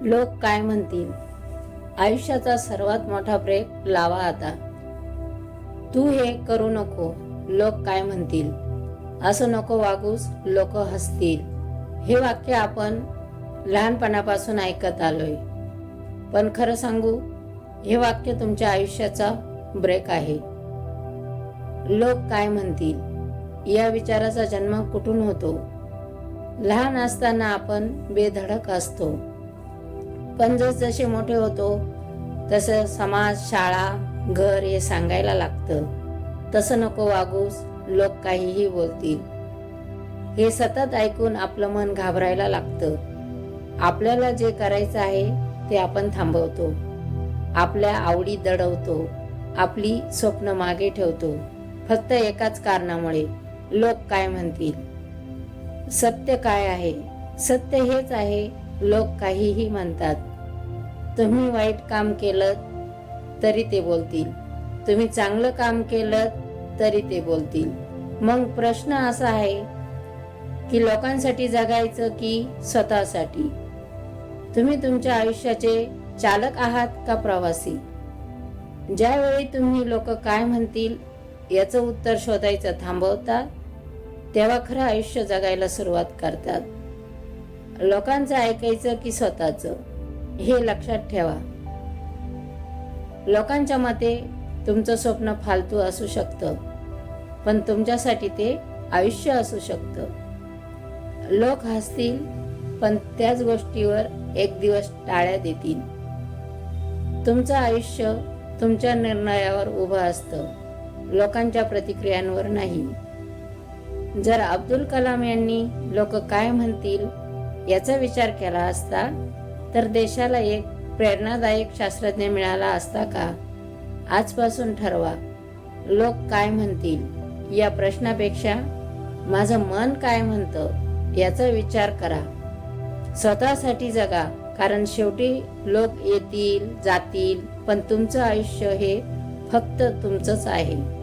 लोक काय म्हणतील? आयुष्याचा सर्वात मोठा ब्रेक लावा आता. तू हे करू नको लोक काय म्हणतील? असं नको वागूस लोक हसतील. हे वाक्य आपण लहानपणापासून ऐकत आलोय. पण खरं सांगू हे वाक्य तुमच्या आयुष्याचा ब्रेक आहे. लोक काय म्हणतील? या विचाराचा जन्म कुठून होतो? लहान असताना आपण बेधडक असतो. पण जसे मोठे होतो तसं समाज शाळा घर हे सांगायला लागतं. तसं नको वागूस लोक काहीही बोलतील. हे सतत ऐकून आपलं मन घाबरायला लागतं. आपल्याला जे करायचं आहे ते आपण थांबवतो. आपल्या आवडी दडवतो. आपली स्वप्न मागे ठेवतो. फक्त एकाच कारणामुळे लोक काय म्हणतील? सत्य काय आहे? सत्य हेच आहे लोक काहीही म्हणतात. तुम्ही वाईट काम केलं तरी ते बोलतील. तुम्ही चांगलं काम केलं तरी ते बोलतील. मग प्रश्न असा आहे की लोकांसाठी जगायचं की स्वतःसाठी? तुम्ही तुमच्या आयुष्याचे चालक आहात का प्रवासी? ज्यावेळी तुम्ही लोक काय म्हणतील याचं उत्तर शोधायचं थांबवता तेव्हा खरं आयुष्य जगायला सुरुवात करतात. लोकांचं ऐकायचं की स्वतःचं. हे लक्षात ठेवा. लोकांच्या मते तुमचं स्वप्न फालतू असू शकतं पण तुमच्यासाठी ते आयुष्य असू शकतं. लोक हसतील पण त्याच गोष्टीवर एक दिवस टाळ्या देतील. तुमचं आयुष्य तुमच्या निर्णयावर उभं असतं लोकांच्या प्रतिक्रियांवर नाही. जर अब्दुल कलाम यांनी लोक काय म्हणतील याचा विचार केला असता तर देशाला एक प्रेरणादायक शास्त्रज्ञ मिळाला असता का? आजपासून ठरवा. लोक काय म्हणतील? या प्रश्नापेक्षा माझं मन काय म्हणतं? याचा विचार करा. स्वतःसाठी जगा कारण शेवटी लोक येतील जातील पण तुमचं आयुष्य हे फक्त तुमचंच आहे.